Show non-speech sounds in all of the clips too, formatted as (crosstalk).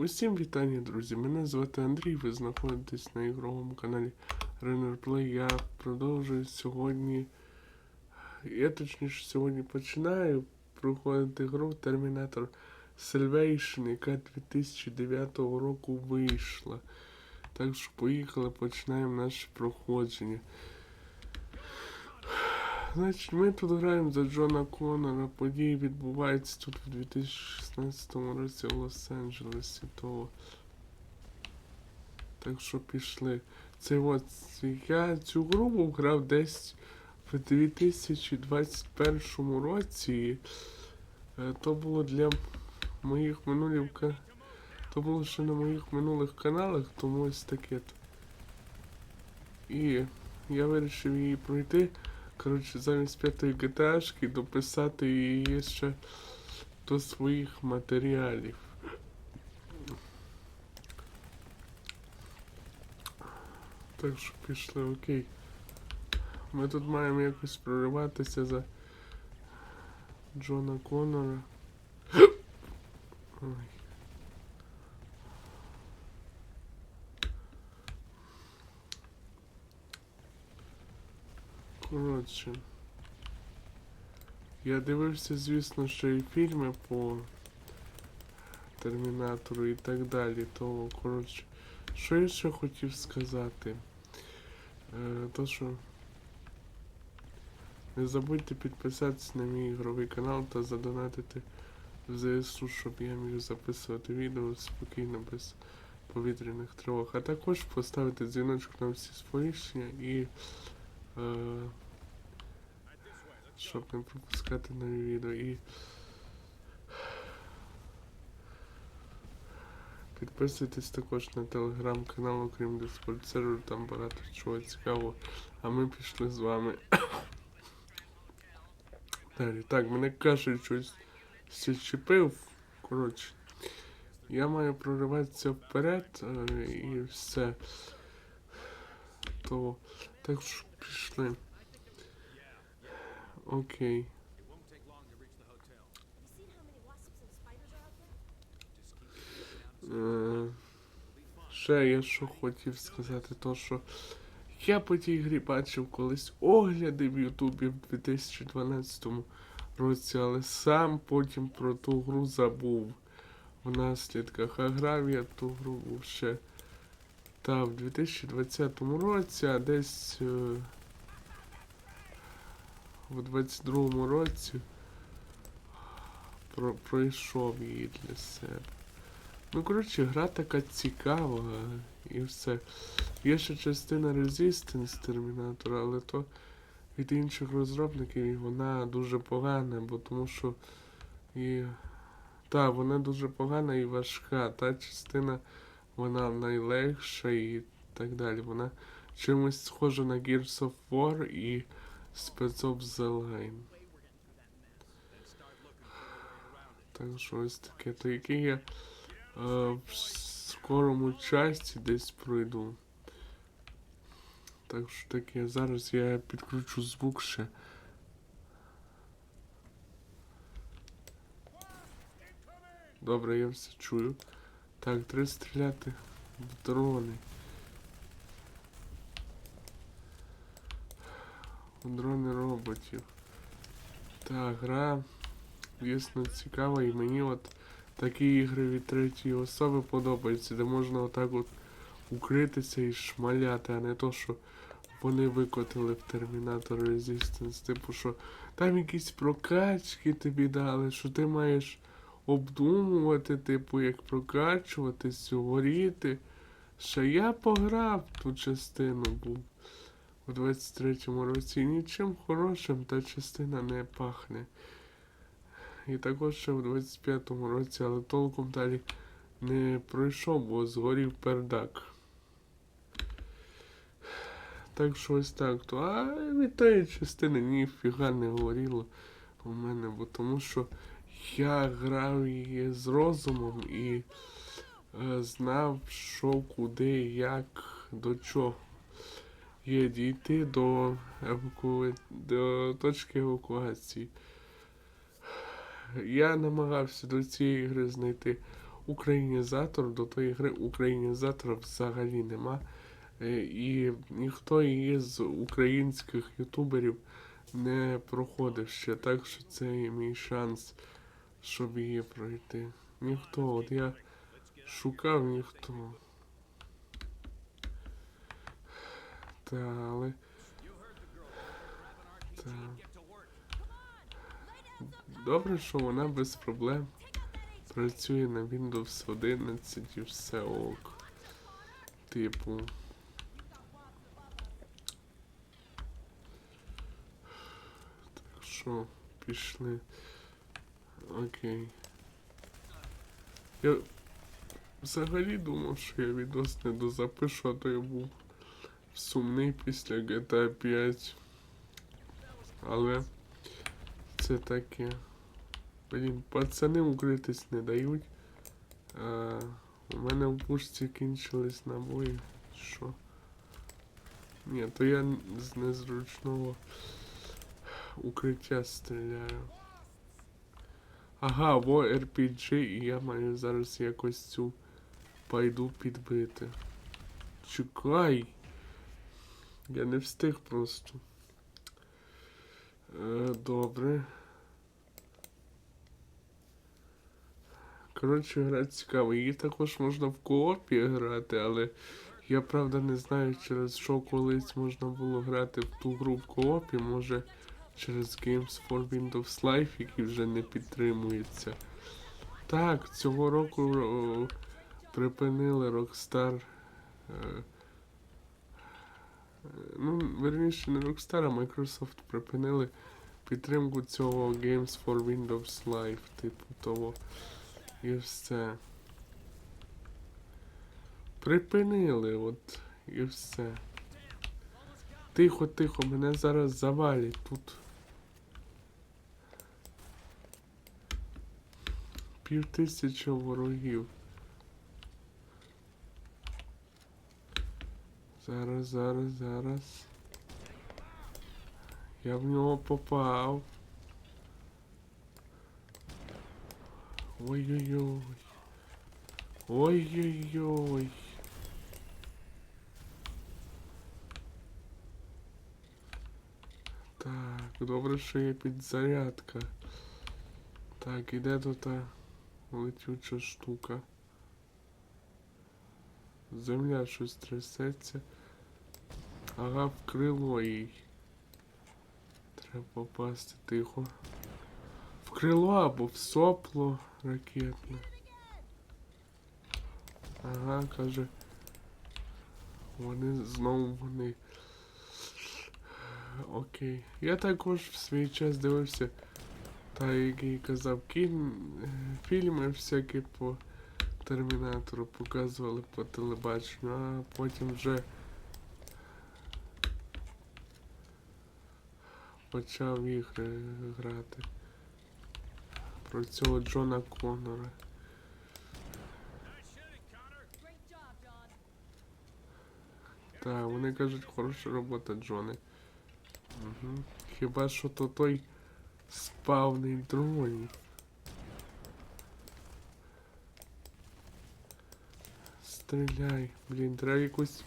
Усім вітання, друзі! Мене звати Андрій, ви знаходитесь на ігровому каналі Runner Play. Я продовжую сьогодні. Я точніше сьогодні починаю проходити гру Terminator Salvation, яка 2009 року вийшла. Так що поїхали, починаємо наше проходження. Значить, ми тут граємо за Джона Коннора. Події відбуваються тут в 2016 році в Лос-Анджелесі. То... Так що пішли. Це от я цю гру грав десь в 2021 році. Е, То було для моїх минулих ка- То було ще на моїх минулих каналах, тому ось таке. І я вирішив її пройти. Коротше, замість п'ятої GTA-шки дописати її ще до своїх матеріалів. Так що пішли, окей. Ми тут маємо якось прориватися за Джона Коннора. (gasps) Ой. Коротше. Я дивився, звісно, що і фільми по Термінатору і так далі. То, коротше, що я ще хотів сказати? Е, то що. Не забудьте підписатися на мій ігровий канал та задонатити в ЗСУ, щоб я міг записувати відео спокійно, без повітряних тривог. А також поставити дзвіночок на всі сповіщення і. Е, щоб не пропускати нові відео і підписуйтесь також на телеграм-канал, окрім серверу, там багато чого цікавого. А ми пішли з вами. (coughs) Далі. Так, мене кажуть, щось зачепив. Коротше, я маю прориватися вперед е, і все. То так що пішли. Окей. Е, Ще я що хотів сказати, то що я по тій грі бачив колись огляди в Ютубі в 2012 році, але сам потім про ту гру забув в наслідках. А грав я ту гру був ще та в 2020 році, а десь е, в 22 році про, пройшов її для себе. Ну, коротше, гра така цікава і все. Є ще частина Resistance Термінатора, але то від інших розробників вона дуже погана, бо тому що і. Та, вона дуже погана і важка. Та частина вона найлегша і так далі. Вона чимось схожа на Gears of War і Spec Ops The Line. Так що ось таке. То який я е, в скорому часі десь пройду. Так що таке, зараз я підключу звук ще. Добре, я все чую. Так, треба стріляти в дрони. В дрони роботів. Так, гра дійсно цікава і мені от такі ігри від третьої особи подобаються, де можна отак от укритися і шмаляти, а не то, що вони викотили в Terminator Resistance. Типу, що там якісь прокачки тобі дали, що ти маєш обдумувати, типу, як прокачуватись, горіти. Ще я пограв ту частину був у 23-му році. Нічим хорошим та частина не пахне. І також ще в 25-му році, але толком далі не пройшов, бо згорів пердак. Так що ось так. То, а від тієї частини ніфіга не горіло у мене, бо тому що я грав її з розумом і е, знав, що, куди, як, до чого. Є дійти до, еваку... до точки евакуації. Я намагався до цієї гри знайти українізатор, до тої гри українізатора взагалі нема. Е, І ніхто її з українських ютуберів не проходив ще, так що це мій шанс, щоб її пройти. Ніхто, от я шукав ніхто. Та, але. Та. Добре, що вона без проблем працює на Windows 11 і все ок. Типу. Так що, пішли. Окей. Я взагалі думав, що я відос не дозапишу, а то я був сумний після GTA 5. Але це таке. Блін, пацани укритись не дають. А, у мене в пушці кінчились набої. Що? Ні, то я з незручного укриття стріляю. Ага, во RPG, і я маю зараз якось цю пайду підбити. Чекай. Я не встиг просто. Е, добре. Коротше, гра цікава. Її також можна в коопі грати, але я правда не знаю, через що колись можна було грати в ту гру в коопі, може через Games for Windows Live, який вже не підтримується. Так, цього року о, припинили Rockstar. е, Ну, верніше, не Rockstar, а Microsoft припинили підтримку цього Games for Windows Live, типу того. І все. Припинили, от, і все. Тихо, тихо, мене зараз завалять тут. Пів тисячі ворогів. Зараз, зараз, зараз. Я в нього попав. Ой-ой-ой. Ой-ой-ой. Так, добре, що є підзарядка. Так, іде тут та летюча штука. Земля щось трясеться. Ага, в крило їй. Треба попасти тихо. В крило або в сопло ракетне. Ага, каже. Вони знову вони. Окей. Я також в свій час дивився. Та який казав кін... е, фільми всякі по Термінатору показували по телебаченню, а потім вже почав ігри грати. Про цього Джона Коннора. Так, вони кажуть, хороша робота, Джоне. Угу. Хіба що то той спавний дронів. Стріляй, блін, треба якусь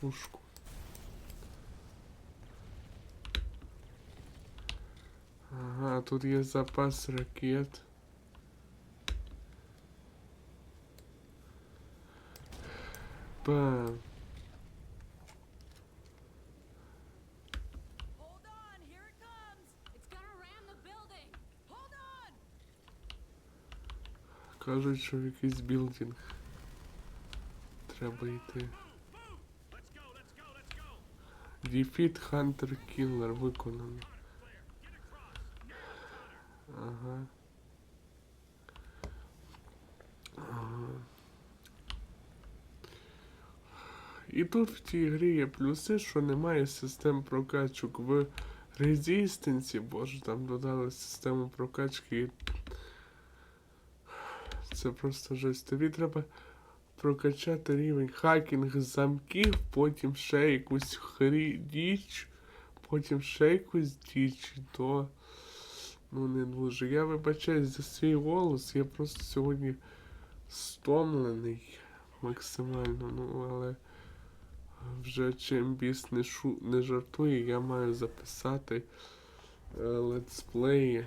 пушку. Ага, тут є запас ракет. Бам. Кажуть, що якийсь білдинг треба йти. Defeat Hunter Killer виконано. Ага. Ага. І тут в цій грі є плюси, що немає систем прокачок в Resistance, боже, там додали систему прокачки. Це просто жесть. Тобі треба прокачати рівень хакінг замків, потім ще якусь хрі діч, потім ще якусь діч, то Ну, не дуже. Я вибачаюсь за свій голос, я просто сьогодні стомлений максимально, ну але вже чим біс не, шу... не жартує, я маю записати е, летсплеї.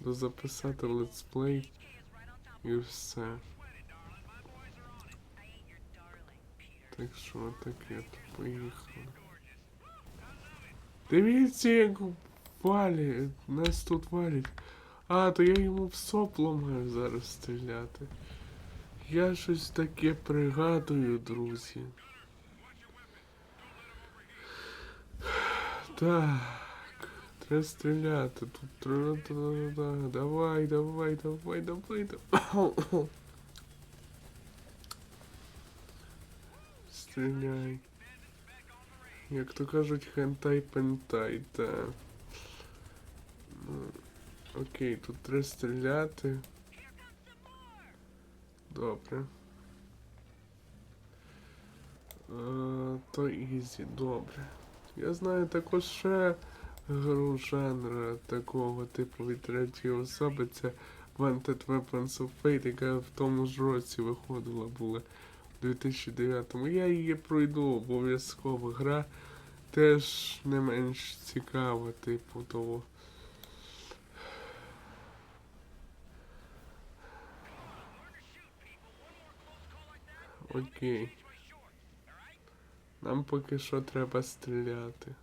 Дозаписати летсплей і все. Так що таке, то поїхали. Дивіться, як валі, нас тут валять. А, то я йому в сопло маю зараз стріляти. Я щось таке пригадую, друзі. Так, треба стріляти. Тут. Давай, давай, давай, давай, давай. Стріляй. Як то кажуть, хентай пентай, та. Ну, окей, тут треба стріляти. Добре. Е, то ізі, добре. Я знаю також ще гру жанра такого типу від третьої особи. Це Wanted Weapons of Fate, яка в тому ж році виходила була. У 2009-му. Я її пройду обов'язково. Гра теж не менш цікава, типу того. Окей. Нам поки що треба стріляти.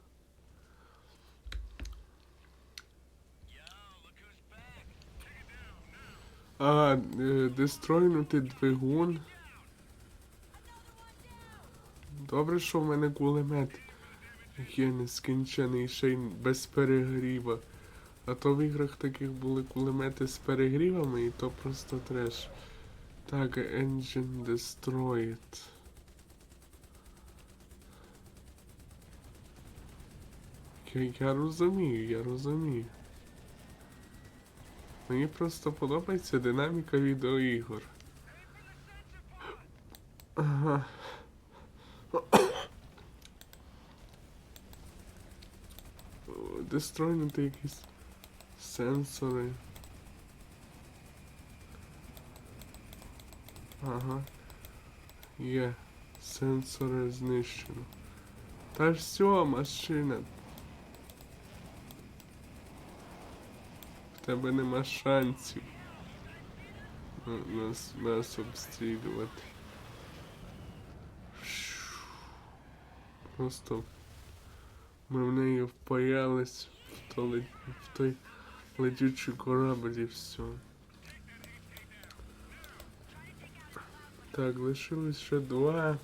А, е, дестройнути двигун. Добре, що в мене кулемет є нескінчений, ще й без перегріва. А то в іграх таких були кулемети з перегрівами, і то просто треш. Так, engine destroyed. Я, я розумію, я розумію. Мені просто подобається динаміка відеоігор. Ага. Дестройнути якісь сенсори. Ага. Є. Сенсори знищено. Та все, машина. Тебе нема шансів. Нас, нас обстрілювати. Просто ми в неї впаялись в, то, в той летючий корабль і все. Так, лишилось ще два.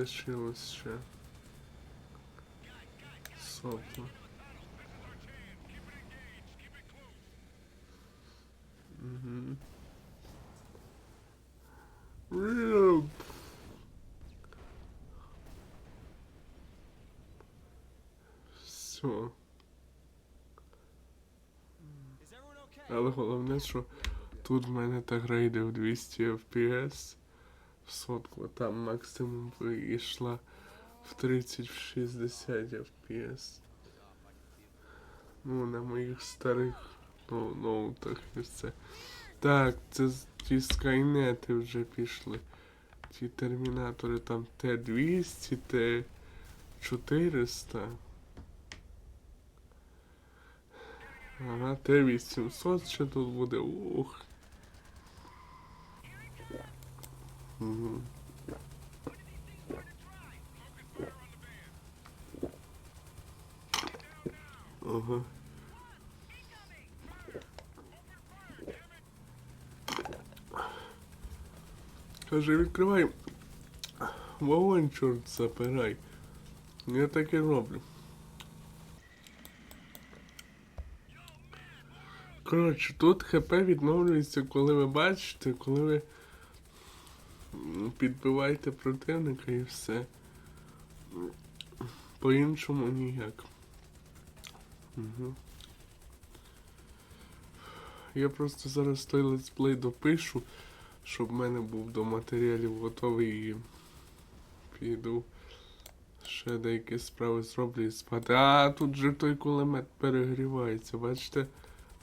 Лишилось ще. Real. Все. Але головне, що тут в мене та гра йде в 200 FPS сотку, там максимум би йшла в 30 в 60 FPS. Ну, на моїх старих ну, ноутах і все. Так, це ті скайнети вже пішли. Ті термінатори там Т-200, Т-400. Ага, Т-800 ще тут буде. Ух. Угу. Каже, відкривай. Вогонь, чорт, запирай. Я так і роблю. Коротше, тут ХП відновлюється, коли ви бачите, коли ви м, підбиваєте противника і все. По-іншому ніяк. Угу. Я просто зараз той летсплей допишу, щоб в мене був до матеріалів готовий і піду. Ще деякі справи зроблю і спати. А, тут же той кулемет перегрівається, бачите?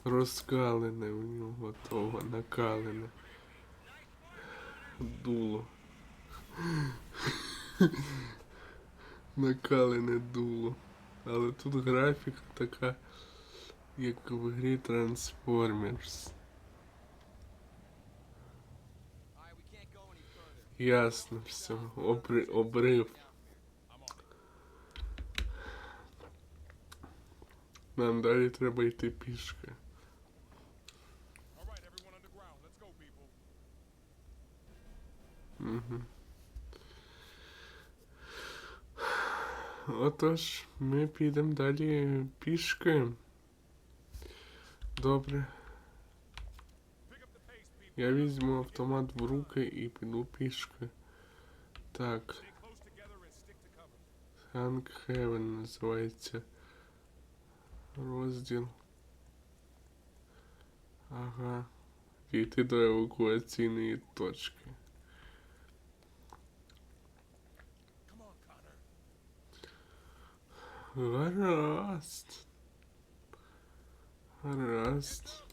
Розкалене у нього того, накалене. Дуло. Накалене дуло. Але тут графіка така, як в грі Transformers. Ясно, все. Обри... Обрив. Нам далі треба йти пішки. Угу. Отож, ми підемо далі пішки. Добре. Я візьму автомат в руки і піду пішки. Так, Heaven називається. Розділ. Ага. Дійти до евакуаційної точки. Гаразд. Гаразд.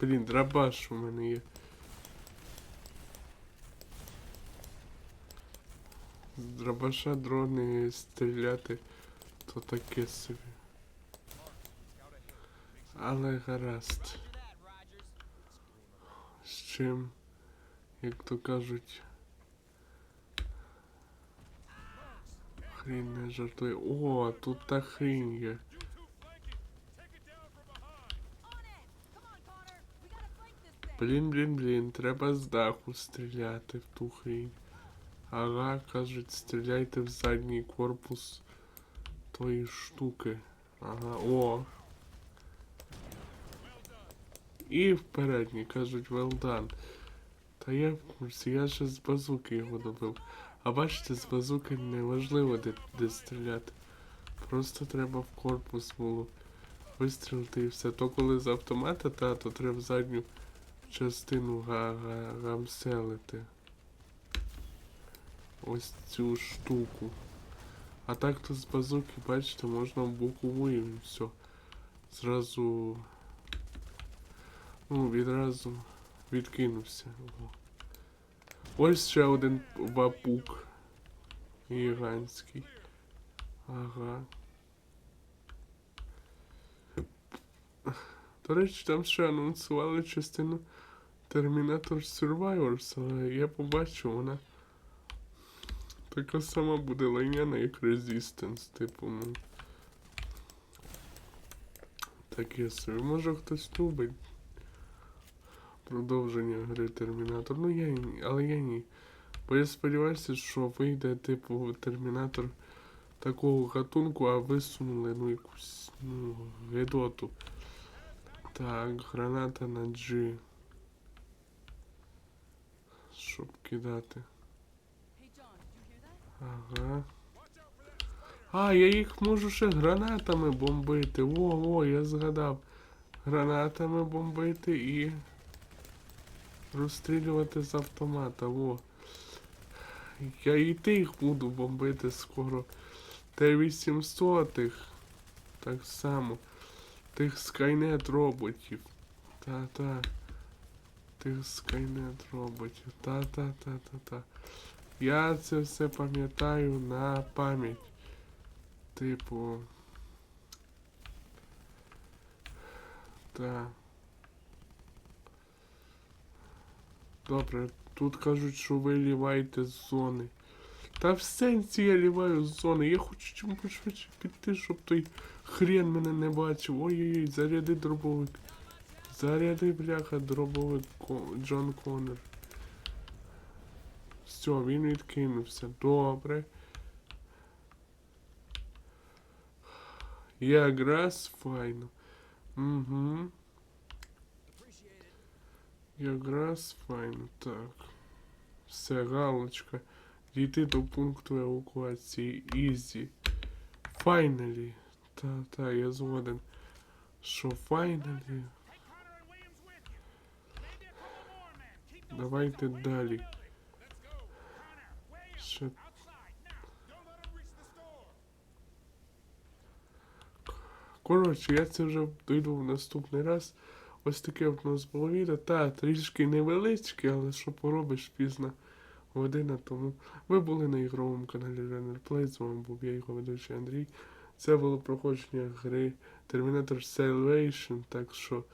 Блін, драбаш у мене є. З дробаша дрони стріляти то таке собі. Але гаразд. З чим, як то кажуть. Хрінь не жартує. О, тут та хрінь є. Блін, блін, блін, треба з даху стріляти в ту хрінь. Ага, кажуть, стріляйте в задній корпус тої штуки. Ага, о. І в передній, кажуть, well done. Та я в курсі, я ще з базуки його добив. А бачите, з базуки не важливо де, де стріляти. Просто треба в корпус було вистрілити і все. То коли з автомата, та, то треба задню частину га га гамселити. Ось цю штуку. А так то з базуки, бачите, можна в бокову і все. Зразу. Ну, відразу відкинувся. Ось ще один бапук. Гігантський. Ага. До речі, там ще анонсували частину Terminator Survivors, але я побачив, вона така сама буде лайняна, як Resistance, типу, ну. Таке собі. Може хтось любить продовження гри Термінатор. Ну я ні, але я ні. Бо я сподіваюся, що вийде, типу, Термінатор такого гатунку, а висунули ну якусь ну, гедоту. Так, граната на G. Щоб кидати. Ага. А, я їх можу ще гранатами бомбити. О, о, я згадав. Гранатами бомбити і розстрілювати з автомата. О. Я і тих буду бомбити скоро. Т-800 Так само. Тих Skynet роботів. Та-та. Тих Skynet роботів. Та-та-та-та-та. Я це все пам'ятаю на пам'ять. Типу. Так. Добре, тут кажуть, що ви ліваєте з зони. Та в сенсі я ліваю з зони. Я хочу чим пошвидше піти, щоб той хрен мене не бачив. Ой-ой-ой, заряди дробовик. Заряди, бляха, дробовик Джон Коннор. Все, він відкинувся. Добре. Якраз файно. Угу. Якраз файно. Так. Все, галочка. дійти до пункту евакуації. Ізі. Finally. Та, та, я згоден. Що those Давайте далі. Що. Коротше, я це вже дойду в наступний раз. Ось таке в нас відео. Та, трішки невеличке, але що поробиш пізна година. Тому ви були на ігровому каналі Runner Play. З вами був я його ведучий Андрій. Це було проходження гри Terminator Salvation. Так що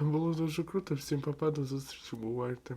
було дуже круто. Всім папа, до зустрічі, бувайте.